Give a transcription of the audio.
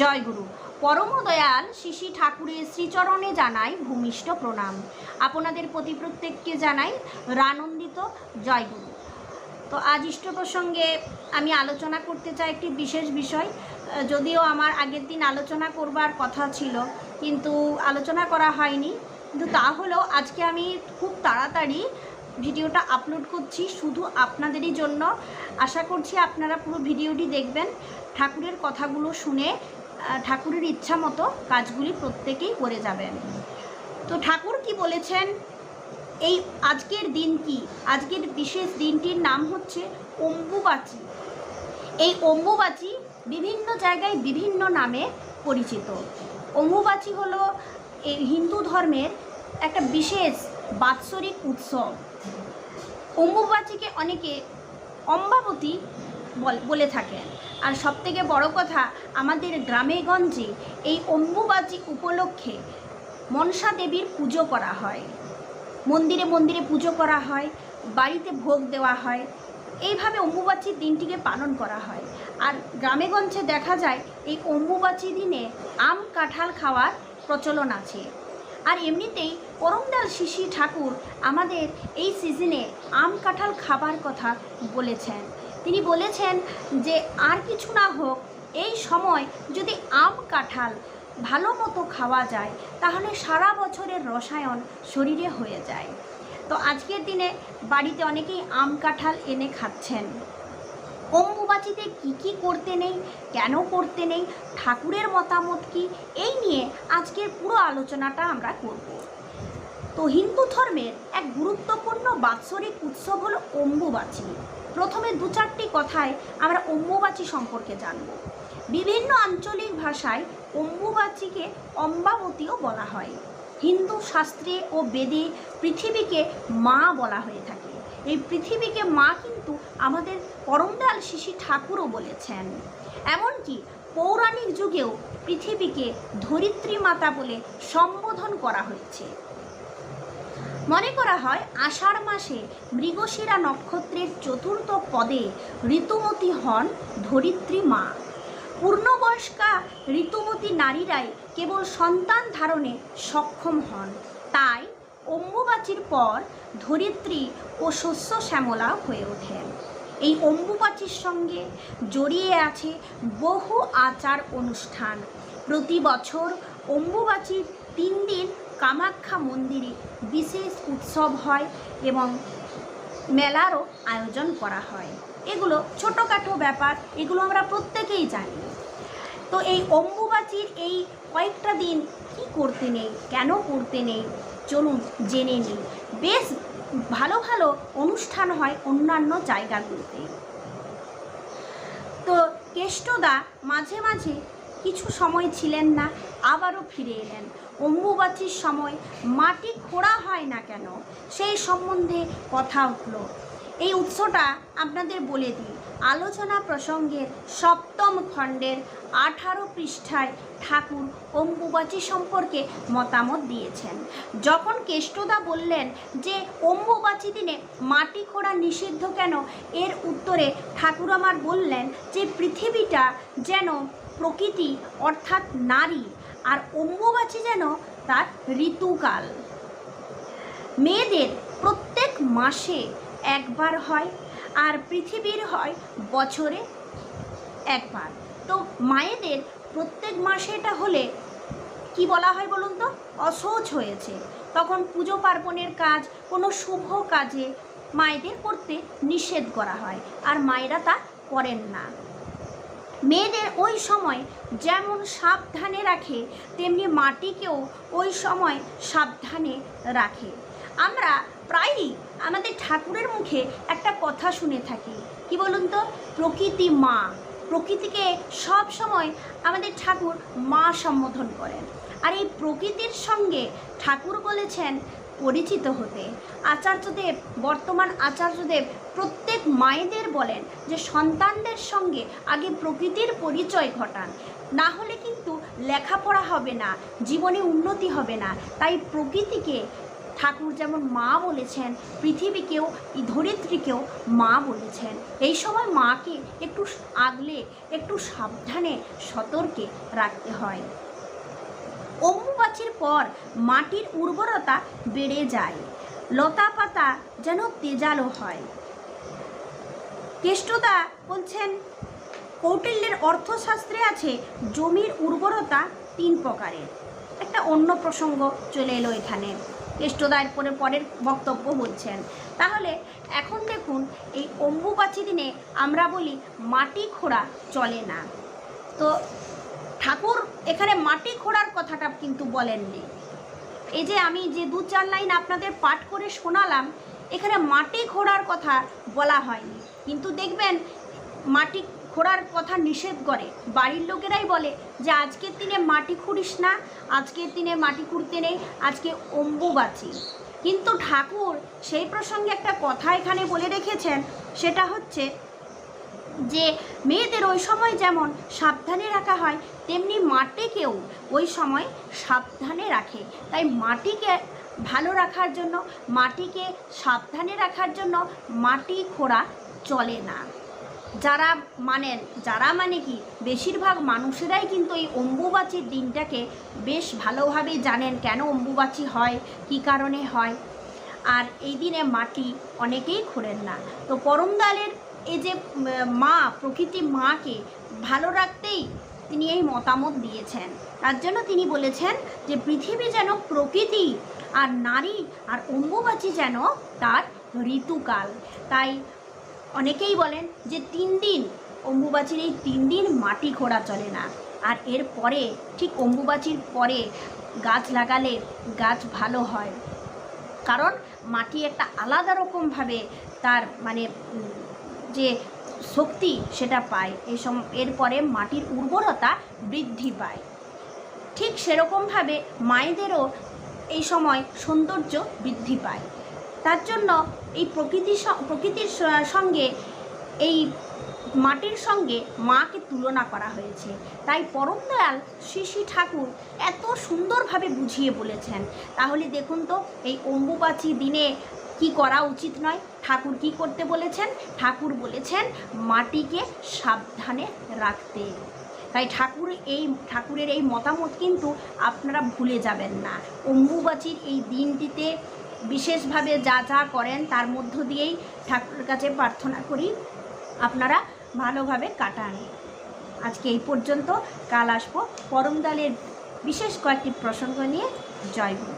জয় গুরু পরম দয়াল শিশি ঠাকুরের শ্রীচরণে জানাই ভূমিষ্ঠ প্রণাম। আপনাদের প্রতি প্রত্যেককে জানাই রানন্দিত জয় গুরু তো আজ ইষ্ট প্রসঙ্গে আমি আলোচনা করতে চাই একটি বিশেষ বিষয়। যদিও আমার আগের দিন আলোচনা করবার কথা ছিল, কিন্তু আলোচনা করা হয়নি। কিন্তু তা হলেও আজকে আমি খুব তাড়াতাড়ি ভিডিওটা আপলোড করছি শুধু আপনাদেরই জন্য। আশা করছি আপনারা পুরো ভিডিওটি দেখবেন। ঠাকুরের কথাগুলো শুনে ঠাকুরের ইচ্ছা মতো কাজগুলি প্রত্যেকেই করে যাবেন। তো ঠাকুর কি বলেছেন? এই আজকের দিন কি? আজকের বিশেষ দিনটির নাম হচ্ছে অম্বুবাচী। এই অম্বুবাচী বিভিন্ন জায়গায় বিভিন্ন নামে পরিচিত। অম্বুবাচী হলো এই হিন্দু ধর্মের একটা বিশেষ বাৎসরিক উৎসব। অম্বুবাচীকে অনেকে অম্বাবতী বলে থাকেন। আর সবথেকে বড় কথা, আমাদের গ্রামে গঞ্জে এই অম্বুবাচী উপলক্ষে মনসা দেবীর পুজো করা হয়। মন্দিরে মন্দিরে পুজো করা হয়, বাড়িতে ভোগ দেওয়া হয়। এইভাবে অম্বুবাচীর দিনটিকে পালন করা হয়। আর গ্রামেগঞ্জে দেখা যায়, এই অম্বুবাচী দিনে আম, কাঁঠাল খাওয়ার প্রচলন আছে। আর এমনিতেই পরমদাল শিশি ঠাকুর আমাদের এই সিজনে আম, কাঁঠাল খাবার কথা বলেছেন। তিনি বলেছেন যে আর কিছু না হোক, এই সময় যদি আম কাঁঠাল ভালো মতো খাওয়া যায়, তাহলে সারা বছরের রসায়ন শরীরে হয়ে যায়। তো আজকের দিনে বাড়িতে অনেকেই আম কাঁঠাল এনে খাচ্ছেন। অম্বুবাচিতে কি কি করতে নেই, কেন করতে নেই, ঠাকুরের মতামত কি, এই নিয়ে আজকের পুরো আলোচনাটা আমরা করব। তো হিন্দু ধর্মের এক গুরুত্বপূর্ণ বাৎসরিক উৎসব হলো অম্বুবাচী। প্রথমে দু চারটি কথায় আমরা অম্বুবাচী সম্পর্কে জানব। বিভিন্ন আঞ্চলিক ভাষায় অম্বুবাচীকে অম্বাবতীও বলা হয়। হিন্দু শাস্ত্রে ও বেদে পৃথিবীকে মা বলা হয়ে থাকে। এই পৃথিবীকে মা কিন্তু আমাদের পরমদাল শিশি ঠাকুরও বলেছেন। এমনকি পৌরাণিক যুগেও পৃথিবীকে ধরিত্রী মাতা বলে সম্বোধন করা হয়েছে। মনে করা হয়, আষাঢ় মাসে মৃগশিরা নক্ষত্রের চতুর্থ পদে ঋতুমতী হন ধরিত্রী মা। পূর্ণবয়স্কা ঋতুমতী নারীরাই কেবল সন্তান ধারণে সক্ষম হন। তাই অম্বুবাচীর পর ধরিত্রী ও শস্য শ্যামলা হয়ে ওঠেন। এই অম্বুবাচীর সঙ্গে জড়িয়ে আছে বহু আচার অনুষ্ঠান। প্রতি বছর অম্বুবাচীর তিন দিন কামাখ্যা মন্দিরে বিশেষ উৎসব হয় এবং মেলারও আয়োজন করা হয়। এগুলো ছোটোখাটো ব্যাপার, এগুলো আমরা প্রত্যেকেই জানি। তো এই অম্বুবাচীর এই কয়েকটা দিন কি করতে নেই, কেন করতে নেই, চলুন জেনে নিই। বেশ ভালো ভালো অনুষ্ঠান হয় অন্যান্য জায়গাগুলোতে। তো কেষ্টদা মাঝে মাঝে কিছু সময় ছিলেন না, আবারও ফিরে এলেন। অম্বুবাচীর সময় মাটি খোঁড়া হয় না কেন? সেই সম্বন্ধে কথা উঠল। এই উৎসটা আপনাদের বলে দিই। আলোচনা প্রসঙ্গের সপ্তম খণ্ডের আঠারো পৃষ্ঠায় ঠাকুর অম্বুবাচী সম্পর্কে মতামত দিয়েছেন। যখন কেষ্টদা বললেন যে অম্বুবাচী দিনে মাটি খোঁড়া নিষিদ্ধ কেন? এর উত্তরে ঠাকুর আমার বললেন যে পৃথিবীটা যেন প্রকৃতি অর্থাৎ নারী আর অম্বুবাচী যেন তার ঋতুকাল। মেয়েদের প্রত্যেক মাসে একবার হয় আর পৃথিবীর হয় বছরে একবার। তো মায়েদের প্রত্যেক মাসে এটা হলে কি বলা হয় বলুন তো? অসহজ হয়েছে। তখন পুজো পার্বণের কাজ, কোনো শুভ কাজে মায়েদের করতে নিষেধ করা হয়। আর মায়েরা তা করেন না। মেয়েদের ওই সময় যেমন সাবধানে রাখে, তেমনি মাটিকেও ওই সময় সাবধানে রাখে। আমরা প্রায়ই আমাদের ঠাকুরের মুখে একটা কথা শুনে থাকি। কি বলুন তো? প্রকৃতি মা। প্রকৃতিকে সব সময় আমাদের ঠাকুর মা সম্বোধন করেন। আর এই প্রকৃতির সঙ্গে ঠাকুর বলেছেন পরিচিত হতে। আচার্যদেব, বর্তমান আচার্যদেব প্রত্যেক মায়েদের বলেন যে সন্তানদের সঙ্গে আগে প্রকৃতির পরিচয় ঘটান। না হলে কিন্তু লেখাপড়া হবে না, জীবনে উন্নতি হবে না। তাই প্রকৃতিকে ঠাকুর যেমন মা বলেছেন, পৃথিবীকেও, ধরিত্রীকেও মা বলেছেন। এই সময় মাকে একটু আগলে, একটু সাবধানে সতর্কে রাখতে হয়। অম্বুবাচির পর মাটির উর্বরতা বেড়ে যায়। লতা পাতা যেন তেজালো হয়। কেষ্টদা বলছেন, কৌটিল্যের অর্থশাস্ত্রে আছে জমির উর্বরতা তিন প্রকারের। একটা অন্য প্রসঙ্গ চলে এলো এখানে। কেষ্টদা এরপরে পরের বক্তব্য বলছেন। তাহলে এখন দেখুন, এই অম্বুবাচী দিনে আমরা বলি মাটি খোঁড়া চলে না। তো ঠাকুর এখানে মাটি খোঁড়ার কথাটা কিন্তু বলেননি। এই যে আমি যে দু চার লাইন আপনাদের পাঠ করে শোনালাম, এখানে মাটি খোঁড়ার কথা বলা হয়নি। কিন্তু দেখবেন, মাটি খোঁড়ার কথা নিষেধ করে। বাড়ির লোকেরাই বলে যে, আজকের দিনে মাটি খুঁড়িস না, আজকের দিনে মাটি খুঁড়তে নেই, আজকে অম্বুবাচী কিন্তু ঠাকুর সেই প্রসঙ্গে একটা কথা এখানে বলে রেখেছেন, সেটা হচ্ছে যে মেয়েদের ওই সময় যেমন সাবধানে রাখা হয়, তেমনি মাটিকেও ওই সময় সাবধানে রাখে। তাই মাটিকে ভালো রাখার জন্য, মাটিকে সাবধানে রাখার জন্য মাটি খোঁড়া চলে না। যারা মানেন যারা মানে কি, বেশিরভাগ মানুষেরাই কিন্তু এই অম্বুবাচীর দিনটাকে বেশ ভালোভাবে জানেন কেন অম্বুবাচী হয়, কী কারণে হয়। আর এই দিনে মাটি অনেকেই খোঁড়েন না। তো পরমদালের এই যে মা প্রকৃতি মাকে ভালো রাখতেই তিনি এই মতামত দিয়েছেন। তার জন্য তিনি বলেছেন যে, পৃথিবী যেন প্রকৃতি আর নারী আর অম্বুবাচী যেন তার ঋতুকাল। তাই অনেকেই বলেন যে, তিন দিন অম্বুবাচীর এই তিন দিন মাটি খোঁড়া চলে না। আর এর পরে, ঠিক অম্বুবাচীর পরে গাছ লাগালে গাছ ভালো হয়। কারণ মাটি একটা আলাদা রকমভাবে তার মানে যে শক্তি সেটা পায় এই সম, এরপরে মাটির উর্বরতা বৃদ্ধি পায়। ঠিক সেরকমভাবে মায়েদেরও এই সময় সৌন্দর্য বৃদ্ধি পায়। তার জন্য এই প্রকৃতির স- প্রকৃতির সঙ্গে এই মাটির সঙ্গে মাকে তুলনা করা হয়েছে। তাই পরম দয়াল শ্রী শ্রী ঠাকুর এত সুন্দরভাবে বুঝিয়ে বলেছেন। তাহলে দেখুন তো, এই অম্বুবাচী দিনে কি করা উচিত নয়? ঠাকুর কি করতে বলেছেন? ঠাকুর বলেছেন মাটিকে সাবধানে রাখতে। তাই ঠাকুর এই, ঠাকুরের এই মতামত কিন্তু আপনারা ভুলে যাবেন না। অম্বুবাচীর এই দিনটিতে বিশেষভাবে যা যা করেন, তার মধ্য দিয়েই ঠাকুরের কাছে প্রার্থনা করি, আপনারা ভালোভাবে কাটান। আজকে এই পর্যন্ত, কাল আসব। পরমদালের বিশেষ কয়েকটি প্রসঙ্গ নিয়ে। জয় গুরু।